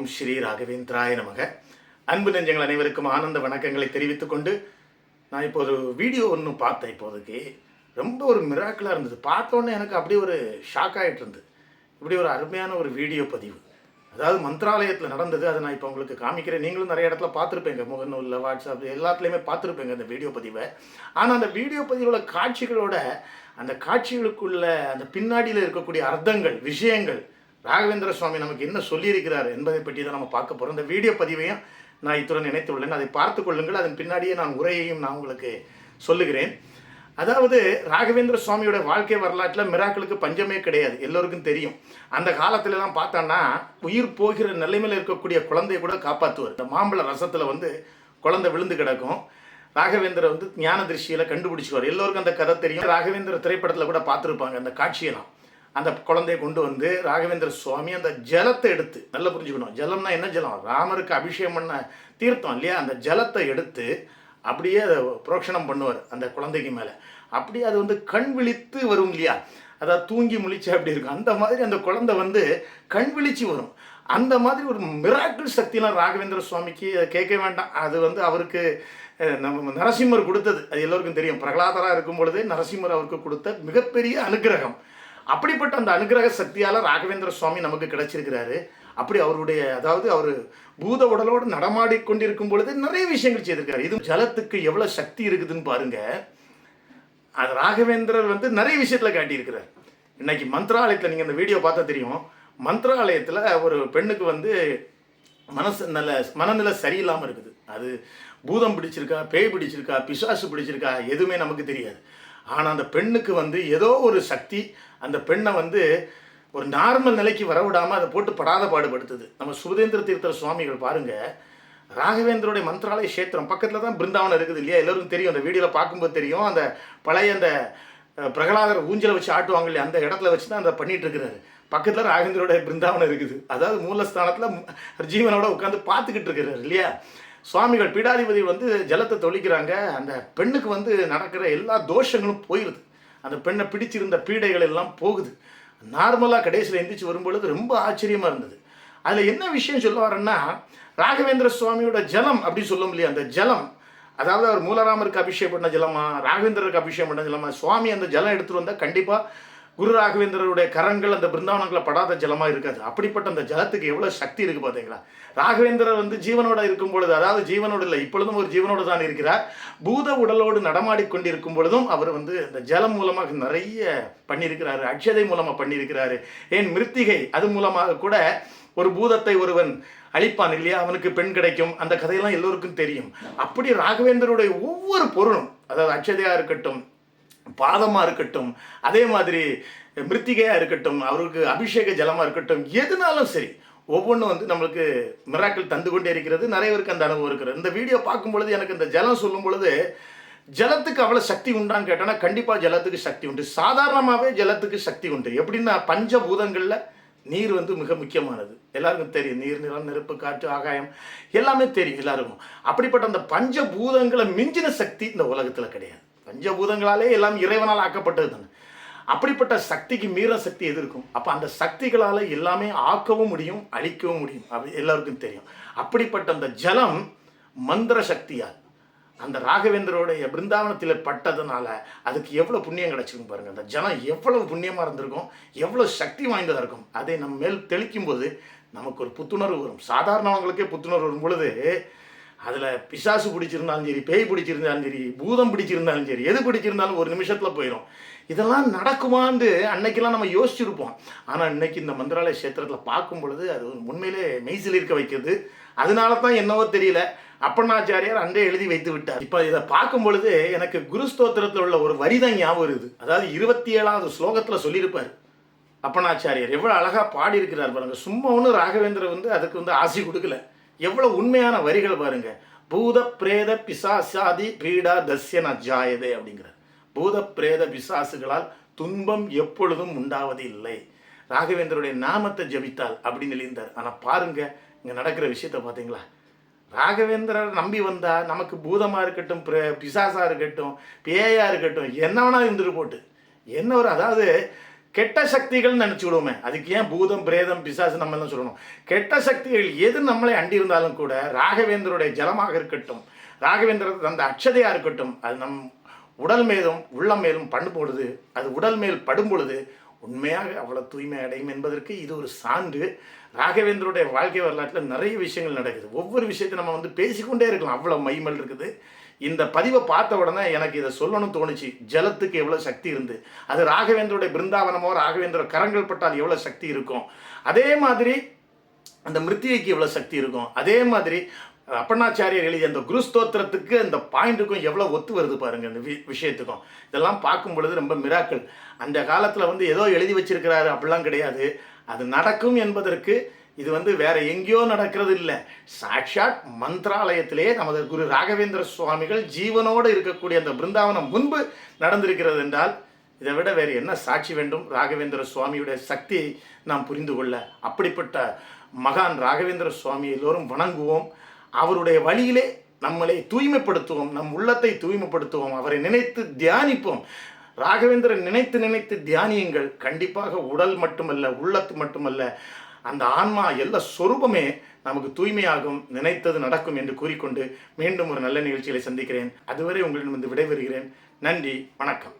ஓம் ஸ்ரீ ராகவேந்திராய நமக. அன்பு நெஞ்சங்கள் அனைவருக்கும் ஆனந்த வணக்கங்களை தெரிவித்துக் கொண்டு நான் இப்போ ஒரு வீடியோ ஒன்று பார்த்தேன் இப்போதைக்கு. ரொம்ப ஒரு மிராக்கிளாக இருந்தது. பார்த்தோன்னே எனக்கு அப்படியே ஒரு ஷாக் ஆகிட்டு இருந்தது. இப்படி ஒரு அருமையான ஒரு வீடியோ பதிவு. அதாவது மந்திராலயத்தில் நடந்தது அதை நான் இப்போ உங்களுக்கு காமிக்கிறேன். நீங்களும் நிறைய இடத்துல பார்த்துருப்பீங்க. முகநூலில் வாட்ஸ்அப் எல்லாத்துலேயுமே பார்த்துருப்பீங்க அந்த வீடியோ பதிவை. ஆனால் அந்த வீடியோ பதிவோட காட்சிகளோட அந்த காட்சிகளுக்குள்ள அந்த பின்னாடியில் இருக்கக்கூடிய அர்த்தங்கள் விஷயங்கள் ராகவேந்திர சுவாமி நமக்கு என்ன சொல்லியிருக்கிறார் என்பதை பற்றி தான் நம்ம பார்க்க போகிறோம் இந்த வீடியோ பதிவையும் நான் இத்துடன் நினைத்துள்ளேன் அதை பார்த்து கொள்ளுங்கள். அதன் பின்னாடியே நான் உரையையும் நான் உங்களுக்கு சொல்லுகிறேன். அதாவது ராகவேந்திர சுவாமியோட வாழ்க்கை வரலாற்றில் மிராக்களுக்கு பஞ்சமே கிடையாது. எல்லோருக்கும் தெரியும். அந்த காலத்துலலாம் பார்த்தோன்னா உயிர் போகிற நிலைமையில் இருக்கக்கூடிய குழந்தைய கூட காப்பாற்றுவார் இந்த மாம்பழ ரசத்தில் வந்து குழந்தை விழுந்து கிடக்கும். ராகவேந்திர வந்து ஞான திருஷ்டியில் கண்டுபிடிச்சிக்குவார். எல்லோருக்கும் அந்த கதை தெரியும். ராகவேந்திர திரைப்படத்தில் கூட பார்த்துருப்பாங்க அந்த காட்சியெல்லாம். அந்த குழந்தைய கொண்டு வந்து ராகவேந்திர சுவாமி அந்த ஜலத்தை எடுத்து நல்லா புரிஞ்சுக்கணும். ஜலம்னா என்ன ஜலம்? ராமருக்கு அபிஷேகம் பண்ண தீர்த்தம் இல்லையா? அந்த ஜலத்தை எடுத்து அப்படியே அதை புரோக்ஷணம் பண்ணுவார் அந்த குழந்தைக்கு மேலே. அப்படியே அது வந்து கண் விழித்து வரும் இல்லையா? அதாவது தூங்கி முழிச்சு அப்படி இருக்கும்? அந்த மாதிரி அந்த குழந்தை வந்து கண் விழிச்சு வரும். அந்த மாதிரி ஒரு மிராக்கிள் சக்தியெலாம் ராகவேந்திர சுவாமிக்கு அதை கேட்க வேண்டாம். அது வந்து அவருக்கு நம்ம நரசிம்மர் கொடுத்தது. அது எல்லோருக்கும் தெரியும். பிரகலாதராக இருக்கும் பொழுதே நரசிம்மர் அவருக்கு கொடுத்த மிகப்பெரிய அனுக்கிரகம் அப்படிப்பட்ட அந்த அனுக்கிரக சக்தியால் ராகவேந்திர சுவாமி நமக்கு கிடைச்சிருக்கிறாரு. அப்படி அவருடைய அதாவது அவர் பூத உடலோடு நடமாடி கொண்டிருக்கும் பொழுது நிறைய விஷயங்கள் செய்திருக்காரு. இது ஜலத்துக்கு எவ்வளோ சக்தி இருக்குதுன்னு பாருங்க. அது ராகவேந்திரர் வந்து நிறைய விஷயத்தில் காட்டியிருக்கிறார். இன்னைக்கு மந்த்ராலயத்தில் நீங்கள் இந்த வீடியோ பார்த்தா தெரியும். மந்த்ராலயத்தில் ஒரு பெண்ணுக்கு வந்து மனசு நல்ல மனநிலை சரியில்லாமல் இருக்குது. அது பூதம் பிடிச்சிருக்கா பேய் பிடிச்சிருக்கா பிசாசு பிடிச்சிருக்கா எதுவுமே நமக்கு தெரியாது. ஆனால் அந்த பெண்ணுக்கு வந்து ஏதோ ஒரு சக்தி அந்த பெண்ணை வந்து ஒரு நார்மல் நிலைக்கு வரவிடாமல் அதை போட்டு படாத பாடுபடுத்துது. நம்ம சுபதேந்திர தீர்த்தர் சுவாமிகள் பாருங்கள் ராகவேந்தருடைய மந்திராலய கஷேத்திரம் பக்கத்தில் தான் பிருந்தாவனம் இருக்குது இல்லையா? எல்லோரும் தெரியும். அந்த வீடியோவில் பார்க்கும்போது தெரியும். அந்த பழைய அந்த பிரகலாதர் ஊஞ்சலை வச்சு ஆட்டுவாங்க இல்லையா? அந்த இடத்துல வச்சு தான் அதை பண்ணிகிட்டு இருக்கிறாரு. பக்கத்தில் ராகவேந்தரோட பிருந்தாவனம் இருக்குது. அதாவது மூலஸ்தானத்தில் ஜீவனோட உட்காந்து பார்த்துக்கிட்டு இருக்கிறார் இல்லையா? சுவாமிகள் பீடாதிபதி வந்து ஜலத்தை தொழிக்கிறாங்க அந்த பெண்ணுக்கு வந்து நடக்கிற எல்லா தோஷங்களும் போயிடுது அந்த பெண்ணை பிடிச்சிருந்த பீடைகள் எல்லாம் போகுது. நார்மலாக கடைசியில் எந்திரிச்சு வரும்பொழுது ரொம்ப ஆச்சரியமாக இருந்தது. அதில் என்ன விஷயம் சொல்ல வரேன்னா ராகவேந்திர சுவாமியோட ஜலம் அப்படின்னு சொல்லும் இல்லையா அந்த ஜலம். அதாவது அவர் மூலராமருக்கு அபிஷேகம் பண்ண ஜலமா ராகவேந்திரருக்கு அபிஷேகம் பண்ண ஜலமா சுவாமி அந்த ஜலம் எடுத்துட்டு வந்தால் கண்டிப்பாக குரு ராகவேந்திரருடைய கரங்கள் அந்த பிருந்தாவனங்களை படாத ஜலமாக இருக்காது. அப்படிப்பட்ட அந்த ஜலத்துக்கு எவ்வளோ சக்தி இருக்குது பார்த்தீங்களா ராகவேந்திரர் வந்து ஜீவனோட இருக்கும் பொழுது அதாவது ஜீவனோடு இல்லை இப்பொழுதும் ஒரு ஜீவனோடு தான் இருக்கிறார். பூத உடலோடு நடமாடி கொண்டிருக்கும் பொழுதும் அவர் வந்து இந்த ஜலம் மூலமாக நிறைய பண்ணியிருக்கிறாரு அட்சதை மூலமாக பண்ணியிருக்கிறாரு. ஏன் மிருத்திகை அது மூலமாக கூட ஒரு பூதத்தை ஒருவன் அழிப்பான் இல்லையா? அவனுக்கு பெண் கிடைக்கும் அந்த கதையெல்லாம் எல்லோருக்கும் தெரியும். அப்படி ராகவேந்தருடைய ஒவ்வொரு பொருளும் அதாவது அக்ஷதையாக இருக்கட்டும் பாதமாக இருக்கட்டும் அதே மாதிரி மிருத்திகையாக இருக்கட்டும் அவருக்கு அபிஷேக ஜலமாக இருக்கட்டும் எதுனாலும் சரி ஒவ்வொன்றும் வந்து நம்மளுக்கு மிராக்கள் தந்து கொண்டே இருக்கிறது நிறைய பேருக்கு அந்த அனுபவம் இருக்கிறது இந்த வீடியோ பார்க்கும் பொழுது எனக்கு இந்த ஜலம் சொல்லும் பொழுது ஜலத்துக்கு அவ்வளோ சக்தி உண்டான்னு கேட்டோன்னா கண்டிப்பாக ஜலத்துக்கு சக்தி உண்டு. சாதாரணமாகவே ஜலத்துக்கு சக்தி உண்டு. எப்படின்னா பஞ்சபூதங்களில் நீர் வந்து மிக முக்கியமானது. எல்லாருக்கும் தெரியும் நீர் நிலம் நெருப்பு காற்று ஆகாயம் எல்லாமே தெரியும் எல்லாருக்கும். அப்படிப்பட்ட அந்த பஞ்சபூதங்களை மிஞ்சின சக்தி இந்த உலகத்தில் கிடையாது. பஞ்சபூதங்களாலே எல்லாம் இறைவனால் ஆக்கப்பட்டது தானே அப்படிப்பட்ட சக்திக்கு மீற சக்தி எது இருக்கும்? அப்போ அந்த சக்திகளால் எல்லாமே ஆக்கவும் முடியும் அழிக்கவும் முடியும். அப்படி எல்லாருக்கும் தெரியும். அப்படிப்பட்ட அந்த ஜலம் மந்திர சக்தியால் அந்த ராகவேந்தரோடைய பிருந்தாவனத்தில் பட்டதுனால அதுக்கு எவ்வளோ புண்ணியம் கிடச்சிருக்கும் பாருங்கள் அந்த ஜனம் எவ்வளவு புண்ணியமாக இருந்திருக்கும் எவ்வளோ சக்தி வாய்ந்ததாக இருக்கும். அதை நம்ம மேல் தெளிக்கும் போது நமக்கு ஒரு புத்துணர்வு வரும். சாதாரணவங்களுக்கே புத்துணர்வு வரும் பொழுது அதில் பிசாசு பிடிச்சிருந்தாலும் சரி பேய் பிடிச்சிருந்தாலும் சரி பூதம் பிடிச்சிருந்தாலும் சரி எது பிடிச்சிருந்தாலும் ஒரு நிமிஷத்தில் போயிடும் இதெல்லாம் நடக்குமான்னு அன்னைக்கெல்லாம் நம்ம யோசிச்சிருப்போம். ஆனால் இன்னைக்கு இந்த மந்திராலய கஷேத்திரத்தில் பார்க்கும் பொழுது அது உண்மையிலே மெய்சில் இருக்க வைக்கிறது. அதனால தான் என்னவோ தெரியல. அப்பண்ணாச்சாரியார் அன்றே எழுதி வைத்து விட்டார். இப்போ இதை பார்க்கும் பொழுது எனக்கு குரு ஸ்தோத்திரத்தில் உள்ள ஒரு வரி தான் ஞாபகம் வருது. அதாவது இருபத்தி ஏழாவது ஸ்லோகத்தில் சொல்லியிருப்பார். அப்பனாச்சாரியர் எவ்வளோ அழகாக பாடியிருக்கிறார் பாருங்க. சும்மா ஒன்று ராகவேந்திரர் வந்து அதுக்கு வந்து ஆசி கொடுக்கல. எவ்வளோ உண்மையான வரிகள் பாருங்க. பூத பிரேத பிசாசாதி பீடா தஸ்ய ஜாயதே அப்படிங்கிறார். பூத பிரேத பிசாசுகளால் துன்பம் எப்பொழுதும் உண்டாவது இல்லை. ராகவேந்தருடைய நாமத்தை ஜபித்தால் அப்படின்னு எழுந்தார் ஆனால் பாருங்க இங்கே நடக்கிற விஷயத்த பார்த்தீங்களா? ராகவேந்திரர் நம்பி வந்தா நமக்கு பூதமாக இருக்கட்டும் பிசாசாக இருக்கட்டும் பேயா இருக்கட்டும் என்ன வேணாலும் இருந்துட்டு போட்டு. என்ன ஒரு அதாவது கெட்ட சக்திகள் நினச்சி விடுவோமே அதுக்கு ஏன் பூதம் பிரேதம் பிசாசு நம்ம தான் சொல்லணும். கெட்ட சக்திகள் எது நம்மளை அண்டி இருந்தாலும் கூட ராகவேந்தருடைய ஜலமாக இருக்கட்டும். ராகவேந்திரர் அந்த அக்ஷதையாக இருக்கட்டும். அது நம் உடல் மேலும் உள்ளம் மேலும் பண்ணு பொழுது அது உடல் மேல் படும் பொழுது உண்மையாக அவ்வளோ தூய்மை அடையும் என்பதற்கு இது ஒரு சான்று. ராகவேந்தருடைய வாழ்க்கை வரலாற்றில் நிறைய விஷயங்கள் நடக்குது. ஒவ்வொரு விஷயத்தை நம்ம வந்து பேசிக்கொண்டே இருக்கலாம். அவ்வளோ மைமல் இருக்குது. இந்த பதிவை பார்த்த உடனே எனக்கு இதை சொல்லணும்னு தோணுச்சு. ஜலத்துக்கு எவ்வளோ சக்தி இருந்து. அது ராகவேந்தருடைய பிருந்தாவனமோ ராகவேந்திர கரங்கள் பட்டால் எவ்வளோ சக்தி இருக்கும். அதே மாதிரி அந்த மிருத்திகைக்கு எவ்வளோ சக்தி இருக்கும். அதே மாதிரி அப்பண்ணாச்சாரியர் எழுதிய அந்த குருஸ்தோத்திரத்துக்கு அந்த பாயிண்ட்டுக்கும் எவ்வளோ ஒத்து வருது பாருங்க அந்த வி விஷயத்துக்கும். இதெல்லாம் பார்க்கும் பொழுது ரொம்ப மிராக்கள். அந்த காலத்தில் வந்து ஏதோ எழுதி வச்சிருக்கிறாரு அப்படிலாம் கிடையாது. அது நடக்கும் என்பதற்கு இது வந்து வேற எங்கேயோ நடக்கிறது இல்லை. சாட்சாத் மந்திராலயத்திலே நமது குரு ராகவேந்திர சுவாமிகள் ஜீவனோடு இருக்கக்கூடிய அந்த பிருந்தாவனம் முன்பு நடந்திருக்கிறது என்றால் இதை விட வேறு என்ன சாட்சி வேண்டும்? ராகவேந்திர சுவாமியுடைய சக்தியை நாம் புரிந்து கொள்ள. அப்படிப்பட்ட மகான் ராகவேந்திர சுவாமி எல்லோரும் வணங்குவோம். அவருடைய வழியிலே நம்மளை தூய்மைப்படுத்துவோம். நம் உள்ளத்தை தூய்மைப்படுத்துவோம். அவரை நினைத்து தியானிப்போம். ராகவேந்திரன் நினைத்து நினைத்து தியானியுங்கள். கண்டிப்பாக உடல் மட்டுமல்ல உள்ளத்து மட்டுமல்ல அந்த ஆன்மா எல்லா சொரூபமே நமக்கு தூய்மையாகும் நினைத்தது நடக்கும் என்று கூறிக்கொண்டு மீண்டும் ஒரு நல்ல நிகழ்ச்சிகளை சந்திக்கிறேன். அதுவரை உங்களிடம் வந்து விடைபெறுகிறேன். நன்றி வணக்கம்.